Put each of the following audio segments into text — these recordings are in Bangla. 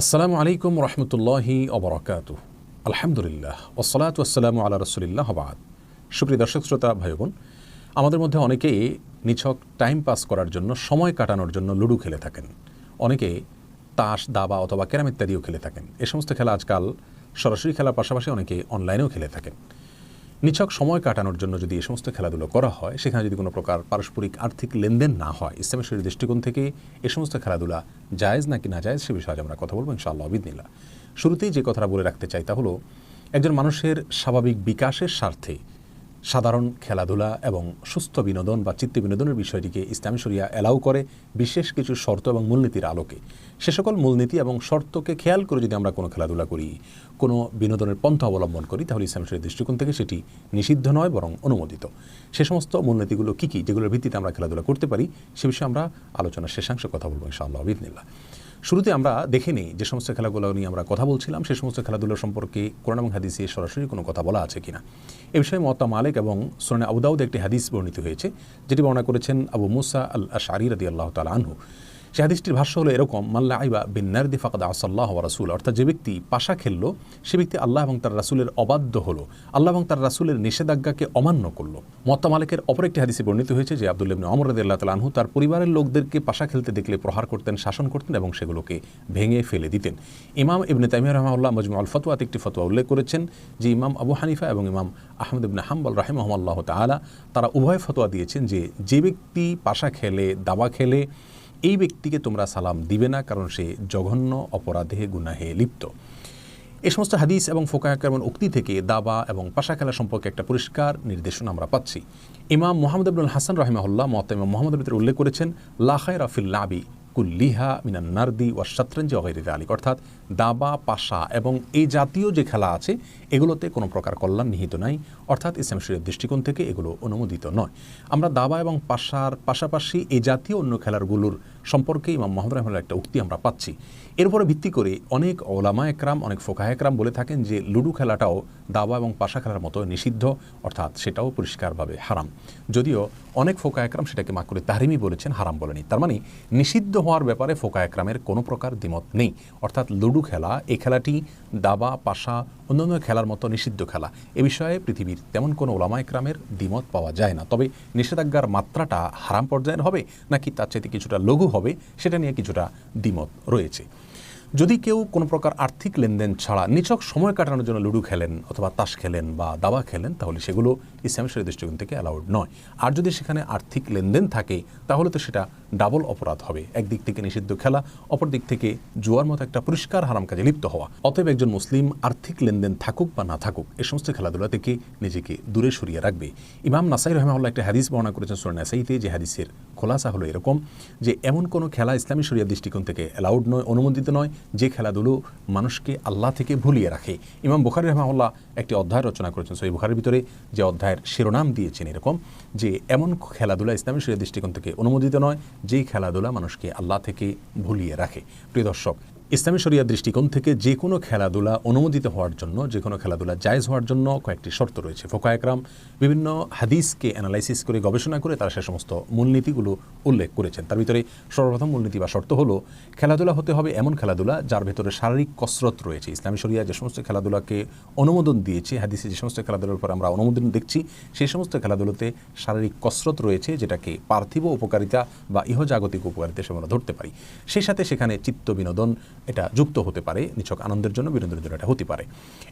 আসসালামু আলাইকুম রহমতুল্লাহি অবরাকাত। আলহামদুলিল্লাহ ওসলাত ওসালাম আল্লাহ রসুলিল্লাহ বাদ। সুপ্রিয় দর্শক, শ্রোতা ভাই বোন আমাদের মধ্যে অনেকেই নিছক টাইম পাস করার জন্য সময় কাটানোর জন্য লুডু খেলে থাকেন। অনেকে তাস, দাবা অথবা ক্যারাম ইত্যাদিও খেলে থাকেন। এ সমস্ত খেলা আজকাল সরাসরি খেলার পাশাপাশি অনেকে অনলাইনেও খেলে থাকেন। নিছক সময় কাটানোর জন্য যদি এই সমস্ত খেলাধুলো করা হয়, সেখানে যদি কোনো প্রকার পারস্পরিক আর্থিক লেনদেন না হয়, ইসলামের শরীর দৃষ্টিকোণ থেকে এ সমস্ত খেলাধুলা জায়েজ নাকি না জায়েজ সে বিষয়ে আমরা কথা বলব, ইনশাআল্লাহ অবিদিনিল্লা শুরুতেই যে কথাটা বলে রাখতে চাই তা হলো, একজন মানুষের স্বাভাবিক বিকাশের স্বার্থে সাধারণ খেলাধুলা এবং সুস্থ বিনোদন বা চিত্ত বিনোদনের বিষয়টিকে ইসলামী শরিয়া অ্যালাউ করে বিশেষ কিছু শর্ত এবং মূলনীতির আলোকে। সে সকল মূলনীতি এবং শর্তকে খেয়াল করে যদি আমরা কোনো খেলাধুলা করি, কোনো বিনোদনের পন্থা অবলম্বন করি, তাহলে ইসলাম শরীর দৃষ্টিকোণ থেকে সেটি নিষিদ্ধ নয়, বরং অনুমোদিত। সে সমস্ত মূলনীতিগুলো কী কী, যেগুলোর ভিত্তিতে আমরা খেলাধুলা করতে পারি, সে বিষয়ে আমরা আলোচনার শেষাংশ কথা বলব ইনশাআল্লাহ বিদিনিল্লাহ শুরুতে আমরা দেখে নিই যে সমস্ত খেলাগুলো নিয়ে আমরা কথা বলছিলাম সে সমস্ত খেলাধুলো সম্পর্কে কোরআন এবং হাদিসে সরাসরি কোনো কথা বলা আছে কিনা। এ বিষয়ে মত্তা মালিক এবং সোনে আবুদাউদ একটি হাদিস বর্ণিত হয়েছে, যেটি বর্ণনা করেছেন আবু মুসা আল আশারি রদি আল্লাহ তাল আনহু। সে হাদিসটির ভাষ্য হলো এরকম মাল্লা আইবা বিন্নারদি ফাকাদ আসাল্লাহ রাসুল অর্থাৎ যে ব্যক্তি পাশা খেললো, সে ব্যক্তি আল্লাহ এবং তার রাসুলের অবাধ্য হলো। আল্লাহ এবং তার রাসুলের নিষেধাজ্ঞাকে অমান্য করল। মত্তা মালিকের অপর একটি হাদিসে বর্ণিত হয়েছে যে আব্দুল ইবনে অমর রদি আল্লাহ তালাহু তার পরিবারের লোকদেরকে পাশা খেলতে দেখলে প্রহার করতেন, শাসন করতেন এবং সেগুলোকে ভেঙে ফেলে দিতেন। ইমাম ইবনে তাইমিয়া রহমাল্লাহ মজমু আল ফতোয়াত একটি ফতোয়া উল্লেখ করেছেন যে ইমাম আবু হানিফা এবং ইমাম আহমদ ইবনে হাম্বল রাহিমহল্লাহ তালা তারা উভয় ফতোয়া দিয়েছেন যে যে ব্যক্তি পাশা খেলে, দাবা খেলে এই ব্যক্তিকে তোমরা সালাম দিবে না, কারণ সে জঘন্য অপরাধে গুনাহে লিপ্ত। এ সমস্ত হাদিস এবং ফোকাহাকেরমন উক্তি থেকে দাবা এবং পাশা খেলা সম্পর্কে একটা পরিষ্কার নির্দেশনা আমরা পাচ্ছি। ইমাম মোহাম্মদ আবুল হাসান রহিমাহুল্লাহ মত ইমাম মোহাম্মদ ভিতরে উল্লেখ করেছেন লাহায় রাফিল লাবি কুল্লিহা মিনান নার্দি ওয়া শাতরঞ্জি অগৈরিতে আলিক অর্থাৎ দাবা, পাশা এবং এই জাতীয় যে খেলা আছে, এগুলোতে কোনো প্রকার কল্যাণ নিহিত নাই। অর্থাৎ ইসলাম শরীরের দৃষ্টিকোণ থেকে এগুলো অনুমোদিত নয়। আমরা দাবা এবং পাশার পাশাপাশি এই জাতীয় অন্য খেলারগুলোর সম্পর্কে ইমাম মোহাম্মদ রহমানের একটা উক্তি আমরা পাচ্ছি। এর উপরে ভিত্তি করে অনেক ওলামা একরাম, অনেক ফোকাহ একরাম বলে থাকেন যে লুডু খেলাটাও দাবা এবং পাশা খেলার মতো নিষিদ্ধ, অর্থাৎ সেটাও পরিষ্কারভাবে হারাম। যদিও অনেক ফোকা একরাম সেটাকে মা করে তাহারিমি বলেছেন, হারাম বলেনি তার মানে নিষিদ্ধ হওয়ার ব্যাপারে ফোকা একরামের কোনো প্রকার দ্বিমত নেই। অর্থাৎ লুডু খেলা এই খেলাটি দাবা, পাশা, অন্যান্য খেলার মতো নিষিদ্ধ খেলা। এ বিষয়ে পৃথিবীর তেমন কোনো ওলামা একরামের দ্বিমত পাওয়া যায় না। তবে নিষেধাজ্ঞার মাত্রাটা হারাম পর্যায়ের হবে, নাকি তার চাইতে কিছুটা লঘু হবে, সেটা নিয়ে কিছুটা দ্বিমত রয়েছে। যদি কেউ কোনো প্রকার আর্থিক লেনদেন ছাড়া নিছক সময় কাটানোর জন্য লুডু খেলেন অথবা তাস খেলেন বা দাবা খেলেন, তাহলে সেগুলো ইসলামের শরীর দৃষ্টিকোণ থেকে অ্যালাউড নয়। আর যদি সেখানে আর্থিক লেনদেন থাকে, তাহলে তো সেটা ডাবল অপরাধ হবে। একদিক থেকে নিষিদ্ধ খেলা অপর দিক থেকে জুয়ার মতো একটা পরিষ্কার হারাম কাজে লিপ্ত হওয়া। অতএব একজন মুসলিম আর্থিক লেনদেন থাকুক বা না থাকুক, এ সমস্ত খেলাধুলা থেকে নিজেকে দূরে সরিয়ে রাখবে। ইমাম নাসাই রহমাউল্লাহ একটা হাদিস বর্ণনা করেছেন সুরান নাসাইতে যে হাদিসের খোলাসা হলো এরকম যে, এমন কোনো খেলা ইসলামী শরিয়া দৃষ্টিকোণ থেকে অ্যালাউড নয়, অনুমোদিত নয়, যে খেলাধুলো মানুষকে আল্লাহ থেকে ভুলিয়ে রাখে। ইমাম বুখারি রহমাউল্লাহ একটি অধ্যায় রচনা করেছেন সেই বুখারির ভিতরে, যে অধ্যায়ের শিরোনাম দিয়েছেন এরকম যে, এমন খেলাধুলা ইসলামী শরীর দৃষ্টিকোণ থেকে অনুমোদিত নয় যেই খেলাধুলা মানুষকে আল্লাহ থেকে ভুলিয়ে রাখে। প্রিয় দর্শক ইসলামী শরিয়া দৃষ্টিকোণ থেকে যে কোনো খেলাধুলা অনুমোদিত হওয়ার জন্য, যে কোনো খেলাধুলা জায়জ হওয়ার জন্য কয়েকটি শর্ত রয়েছে। ফোকা একরাম বিভিন্ন হাদিসকে অ্যানালাইসিস করে গবেষণা করে তারা সে সমস্ত মূলনীতিগুলো উল্লেখ করেছেন। তার ভিতরে সর্বপ্রথম মূলনীতি বা শর্ত হলো, খেলাধুলা হতে হবে এমন খেলাধুলা যার ভেতরে শারীরিক কসরত রয়েছে। ইসলামী শরিয়া যে সমস্ত খেলাধুলাকে অনুমোদন দিয়েছে, হাদিসে যে সমস্ত খেলাধুলার উপর আমরা অনুমোদন দেখছি সেই সমস্ত খেলাধুলোতে শারীরিক কসরত রয়েছে যেটাকে পার্থিব উপকারিতা বা ইহজাগতিক উপকারিতা সে আমরা ধরতে পারি। সেই সাথে সেখানে চিত্ত বিনোদন এটা যুক্ত হতে পারে, নিছক আনন্দের জন্য, বিনোদনের জন্য এটা হতে পারে।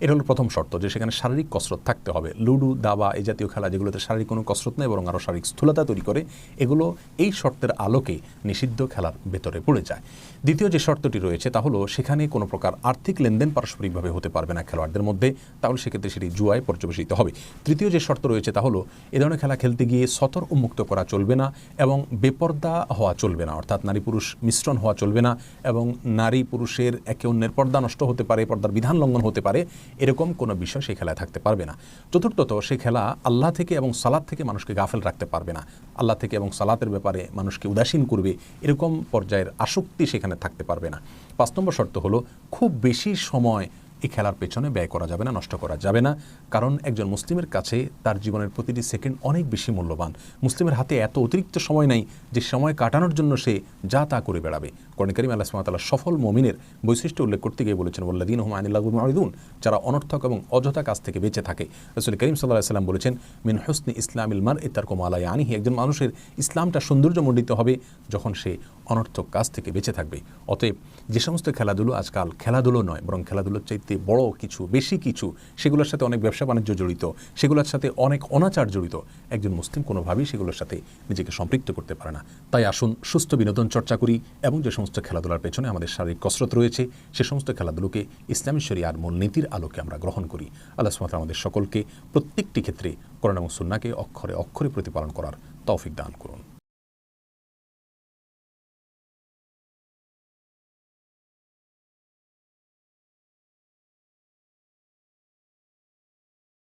এটা হলো প্রথম শর্ত যে সেখানে শারীরিক কসরত থাকতে হবে। লুডু, দাবা এই জাতীয় খেলা যেগুলোতে শারীরিক কোনো কসরত নেই বরং আরও শারীরিক স্থূলতা তৈরি করে, এগুলো এই শর্তের আলোকে নিষিদ্ধ খেলার ভেতরে পড়ে যায়। দ্বিতীয় যে শর্তটি রয়েছে তা হলো সেখানে কোনো প্রকার আর্থিক লেনদেন পারস্পরিকভাবে হতে পারবে না খেলোয়াড়দের মধ্যে, তাহলে সেক্ষেত্রে সেটি জুয়ায় পর্যবেসিত হবে। তৃতীয় যে শর্ত রয়েছে তা হলো এ ধরনের খেলা খেলতে গিয়ে সতর উন্মুক্ত করা চলবে না এবং বেপর্দা হওয়া চলবে না, অর্থাৎ নারী পুরুষ মিশ্রণ হওয়া চলবে না এবং নারী পুরুষের একে অন্যের পর্দা নষ্ট হতে পারে, পর্দার বিধান লঙ্ঘন হতে পারে, এরকম কোনো বিষয় সেই খেলায় থাকতে পারবে না। চতুর্থত, সে খেলা আল্লাহ থেকে এবং সালাদ থেকে মানুষকে গাফেল রাখতে পারবে না। আল্লাহ থেকে এবং সালাতের ব্যাপারে মানুষকে উদাসীন করবে, এরকম পর্যায়ের আসক্তি সেখানে থাকতে পারবে না। পাঁচ নম্বর শর্ত হলো, খুব বেশি সময় এই খেলার পেছনে ব্যয় করা যাবে না, নষ্ট করা যাবে না। কারণ একজন মুসলিমের কাছে তার জীবনের প্রতিটি সেকেন্ড অনেক বেশি মূল্যবান। মুসলিমের হাতে এত অতিরিক্ত সময় নাই যে সময় কাটানোর জন্য সে যা তা করে বেড়াবে। কোরআন করিম আল্লাহ সুবহানাহু সফল মমিনের বৈশিষ্ট্য উল্লেখ করতে গিয়ে বলেছেন, ওয়াল্লাযীনা হুম আনিল লাগবি মুরিদুন যারা অনর্থক এবং অযথা কাজ থেকে বেঁচে থাকে। রাসূল করিম আলাইহি সাল্লাম বলেছেন, মিন হুসনি ইসলামিল মার ইতার কোমালা আনিহি একজন মানুষের ইসলামটা সৌন্দর্যমণ্ডিত হবে যখন সে অনর্থক কাজ থেকে বেঁচে থাকবে। অতএব যে সমস্ত খেলাধুলো আজকাল খেলাধুলো নয়, বরং খেলাধুলোর চাইতে বড় কিছু, বেশি কিছু, সেগুলোর সাথে অনেক ব্যবসা বাণিজ্য জড়িত, সেগুলোর সাথে অনেক অনাচার জড়িত। একজন মুসলিম কোনোভাবেই সেগুলোর সাথে নিজেকে সম্পৃক্ত করতে পারে না। তাই আসুন সুস্থ বিনোদন চর্চা করি এবং যে সমস্ত খেলাধুলার পেছনে আমাদের শারীরিক কসরত রয়েছে, সে সমস্ত খেলাধুলোকে ইসলামী মূল নীতির আলোকে আমরা গ্রহণ করি। আল্লাহ সুমাত আমাদের সকলকে প্রত্যেকটি ক্ষেত্রে করোনা এবং সুন্নাকে অক্ষরে অক্ষরে প্রতিপালন করার তৌফিক দান করুন।